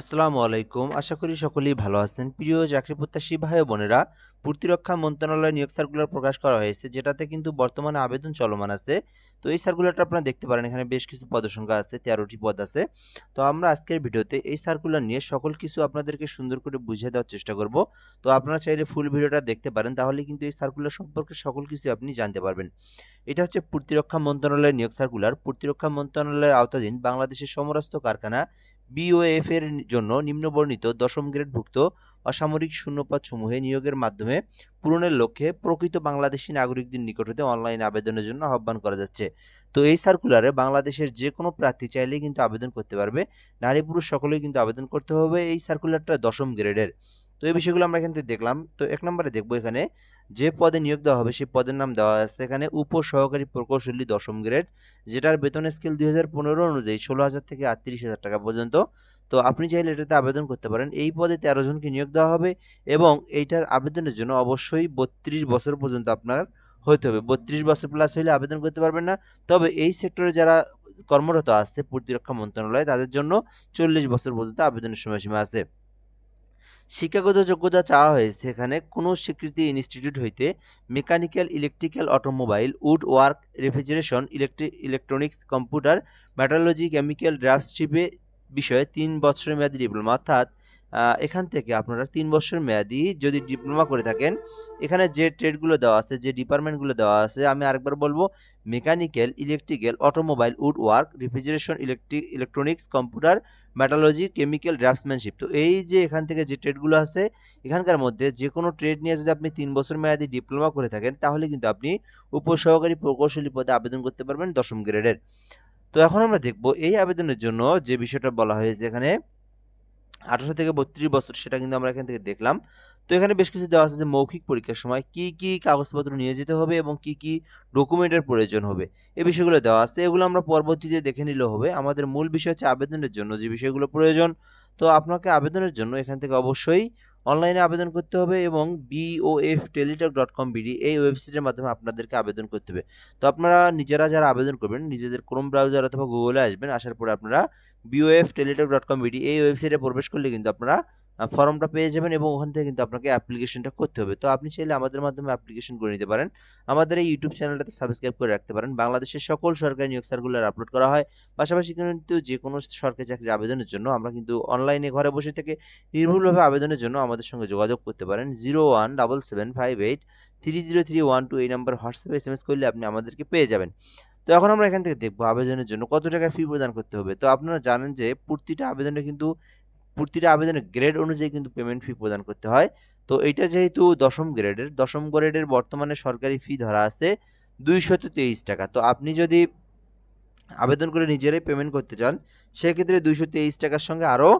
আসসালামু আলাইকুম। আশা করি সকলেই ভালো আছেন। প্রিয় চাকরি প্রত্যাশী ভাই বোনেরা, প্রতিরক্ষা মন্ত্রণালয় নিয়োগ সার্কুলার প্রকাশ করা হয়েছে, যেটাতে কিন্তু বর্তমানে আবেদন চলমান আছে। তো এই সার্কুলারটা আপনারা দেখতে পারেন, এখানে বেশ কিছু পদসংখ্যা আছে, তেরোটি পদ আছে। তো আমরা আজকের ভিডিওতে এই সার্কুলার নিয়ে সকল কিছু আপনাদেরকে সুন্দর করে বুঝিয়ে দেওয়ার চেষ্টা করব। তো আপনারা চাইলে ফুল ভিডিওটা দেখতে পারেন, তাহলে কিন্তু এই সার্কুলার সম্পর্কে সকল কিছু আপনি জানতে পারবেন। এটা হচ্ছে প্রতিরক্ষা মন্ত্রণালয়ের নিয়োগ সার্কুলার। প্রতিরক্ষা মন্ত্রণালয়ের আওতাধীন বাংলাদেশের সমরাস্ত কারখানা বিওএফ এর জন্য নিম্নবর্ণিত দশম গ্রেডভুক্ত অসামরিক শূন্যপদ সমূহে নিয়োগের মাধ্যমে পূরণের লক্ষ্যে প্রকৃত বাংলাদেশী নাগরিকদের নিকট হতে অনলাইন আবেদনের জন্য আহ্বান করা যাচ্ছে। তো এই সার্কুলারে বাংলাদেশের যে কোনো প্রার্থী চাইলেই কিন্তু আবেদন করতে পারবে, নারী পুরুষ সকলেই কিন্তু আবেদন করতে হবে এই সার্কুলারটা দশম গ্রেডের। তো এই বিষয়গুলো আমরা এখান থেকে দেখলাম। তো এক নম্বরে দেখব এখানে যে পদে নিয়োগ দেওয়া হবে সেই পদের নাম দেওয়া আছে এখানে উপ সহকারী প্রকৌশলী দশম গ্রেড, যেটার বেতন স্কেল দুই হাজার পনেরো অনুযায়ী ষোলো হাজার থেকে আটত্রিশ হাজার টাকা পর্যন্ত। তো আপনি চাইলে এটাতে আবেদন করতে পারেন। এই পদে তেরো জনকে নিয়োগ দেওয়া হবে এবং এইটার আবেদনের জন্য অবশ্যই বত্রিশ বছর পর্যন্ত আপনার হতে হবে। বত্রিশ বছর প্লাস হলে আবেদন করতে পারবেন না। তবে এই সেক্টরে যারা কর্মরত আছে, প্রতিরক্ষা মন্ত্রণালয়, তাদের জন্য চল্লিশ বছর পর্যন্ত আবেদনের সময়সীমা আছে। শিক্ষাগত যোগ্যতা চাওয়া হয়েছে। এখানে কোনো স্বীকৃতি ইনস্টিটিউট হইতে mechanical electrical automobile wood work refrigeration electric electronics computer metallurgy chemical ড্রাফটশিপে বিষয়ে তিন বছরের মেয়াদি ডিপ্লোমা অর্থাৎ এখান থেকে আপনারা তিন বছর মেয়াদি যদি ডিপ্লোমা করে থাকেন, এখানে যে ট্রেডগুলো দেওয়া আছে, যে ডিপার্টমেন্টগুলো দেওয়া আছে, আমি আরেকবার বলব, mechanical, electrical, automobile wood work refrigeration electric electronics, computer, metallurgy, chemical, draughtsmanship. তো এই যে এখান থেকে যে ট্রেডগুলো আছে, এখানকার মধ্যে যে কোনো ট্রেড নিয়ে যদি আপনি তিন বছর মেয়াদি ডিপ্লোমা করে থাকেন, তাহলে কিন্তু আপনি উপসহকারী প্রকৌশলী পদে আবেদন করতে পারবেন দশম গ্রেডের। তো এখন আমরা দেখব, এই আবেদনের জন্য যে বিষয়টা বলা হয়েছে এখানে আঠারো থেকে বত্রিশ বছর সেটা কিন্তু আমরা এখান থেকে দেখলাম। তো এখানে বেশ কিছু দেওয়া আছে যে মৌখিক পরীক্ষার সময় কি কি কাগজপত্র নিয়ে যেতে হবে এবং কি কি ডকুমেন্টের প্রয়োজন হবে। এই বিষয়গুলো দেওয়া আছে। এগুলো আমরা পরবর্তীতে দেখে নিলেও হবে। আমাদের মূল বিষয় হচ্ছে আবেদনের জন্য যে বিষয়গুলো প্রয়োজন। তো আপনাকে আবেদনের জন্য এখান থেকে অবশ্যই অনলাইনে আবেদন করতে হবে এবং BOF Teletalk dot com BD এই ওয়েবসাইটের মাধ্যমে আপনাদেরকে আবেদন করতে হবে। তো আপনারা নিজেরা যারা আবেদন করবেন, নিজেদের ক্রোম ব্রাউজার অথবা গুগলে আসবেন, আসার পরে আপনারা BOF Teletalk dot com BD এই ওয়েবসাইটে প্রবেশ করলে কিন্তু আপনারা ফর্মটা পেয়ে যাবেন এবং ওখান থেকে কিন্তু আপনাকে অ্যাপ্লিকেশনটা করতে হবে। তো আপনি চাইলে আমাদের মাধ্যমে অ্যাপ্লিকেশন করে নিতে পারেন। আমাদের এই ইউটিউব চ্যানেলটাতে সাবস্ক্রাইব করে রাখতে পারেন। বাংলাদেশের সকল সরকারি নিয়োগ সার্কুলার আপলোড করা হয়। পাশাপাশি কিন্তু যে কোনো সরকারি চাকরির আবেদনের জন্য আমরা কিন্তু অনলাইনে ঘরে বসে থেকে নির্ভুলভাবে আবেদনের জন্য আমাদের সঙ্গে যোগাযোগ করতে পারেন। Zero one double seven five eight three zero three one two এই নাম্বার হোয়াটসঅ্যাপে এস এম এস করলে আপনি আমাদেরকে পেয়ে যাবেন। তো এখন আমরা এখান থেকে দেখব আবেদনের জন্য কত টাকা ফি প্রদান করতে হবে। তো আপনারা জানেন যে প্রতিটা আবেদনে কিন্তু, প্রতিটা আবেদনের গ্রেড অনুযায়ী কিন্তু পেমেন্ট ফি প্রদান করতে হয়। তো এটা যেহেতু দশম গ্রেডের দশম গ্রেডের বর্তমানে সরকারি ফি ধরা আছে দুইশত তেইশ টাকা। তো আপনি যদি আবেদন করে নিজেরাই পেমেন্ট করতে চান, সেক্ষেত্রে দুইশো তেইশ টাকার সঙ্গে আরও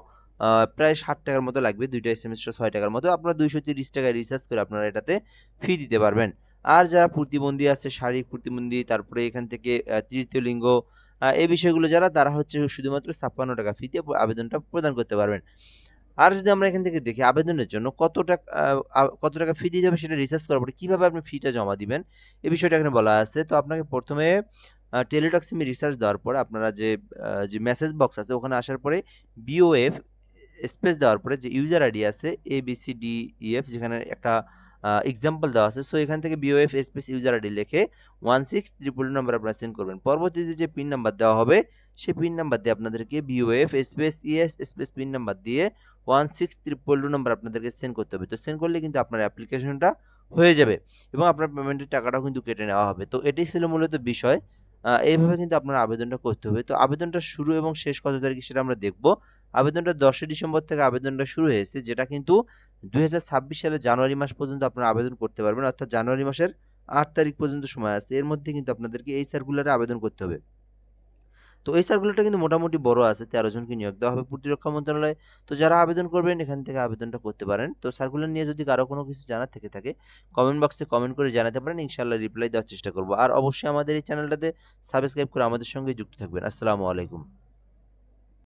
প্রায় ষাট টাকার মতো লাগবে। দুইটা এস এম ছয় টাকার মতো। আপনারা দুইশো তিরিশ টাকায় রিচার্জ করে আপনারা এটাতে ফি দিতে পারবেন। আর যারা প্রতিবন্ধী আছে, শারীরিক প্রতিবন্ধী, তারপরে এখান থেকে তৃতীয় লিঙ্গ এই বিষয়গুলো যারা, তারা হচ্ছে শুধুমাত্র ছাপ্পান্ন টাকা ফিতে আবেদনটা প্রদান করতে পারবেন। আর যদি আমরা এখান থেকে দেখি, আবেদনের জন্য কত টাকা কত টাকা ফি দিতে হবে সেটা রিসার্চ করার পরে কীভাবে আপনি ফিটা জমা দিবেন, এই বিষয়টা এখানে বলা আছে। তো আপনাকে প্রথমে টেলিটক সিমে রিসার্চ দেওয়ার পরে আপনারা যে যে মেসেজ বক্স আছে, ওখানে আসার পরে বিওএফ স্পেস দেওয়ার পরে যে ইউজার আইডি আছে A B C D EF যেখানে একটা এক্সাম্পল দেওয়া আছে। সো এখান থেকে বিওএফ স্পেস ইউজার আইডি লিখে ওয়ান সিক্স ট্রিপল নাম্বার আপনারা সেন্ড করবেন। পরবর্তীতে যে পিন নাম্বার দেওয়া হবে, সেই পিন নাম্বার দিয়ে আপনাদেরকে BOF space ES space PIN number দিয়ে one six triple two number আপনাদেরকে সেন্ড করতে হবে। তো সেন্ড করলে কিন্তু আপনার অ্যাপ্লিকেশনটা হয়ে যাবে এবং আপনার পেমেন্টের টাকাটাও কিন্তু কেটে নেওয়া হবে। তো এটাই ছিল মূলত বিষয়। এইভাবে কিন্তু আপনার আবেদনটা করতে হবে। তো আবেদনটা শুরু এবং শেষ কত তারিখে সেটা আমরা দেখব। আবেদনটা দশই ডিসেম্বর থেকে আবেদনটা শুরু হয়েছে, যেটা কিন্তু দুই সালে জানুয়ারি মাস পর্যন্ত আপনারা আবেদন করতে পারবেন, অর্থাৎ জানুয়ারি মাসের আট তারিখ পর্যন্ত সময় আছে। এর মধ্যে কিন্তু আপনাদেরকে এই সার্কুলারে আবেদন করতে হবে। তো এই সার্কুলারটা কিন্তু মোটামুটি বড় আছে, তেরো জনকে নিয়োগ দেওয়া হবে প্রতিরক্ষা মন্ত্রণালয়ে। তো যারা আবেদন করবেন, এখান থেকে আবেদনটা করতে পারেন। তো সার্কুলার নিয়ে যদি কারও কোনো কিছু জানার থেকে থাকে কমেন্ট বক্সে কমেন্ট করে জানাতে পারেন ইনশাল্লাহ রিপ্লাই দেওয়ার চেষ্টা করব। আর অবশ্যই আমাদের এই চ্যানেলটাতে সাবস্ক্রাইব করে আমাদের সঙ্গে যুক্ত থাকবেন। আসসালামু আলাইকুম।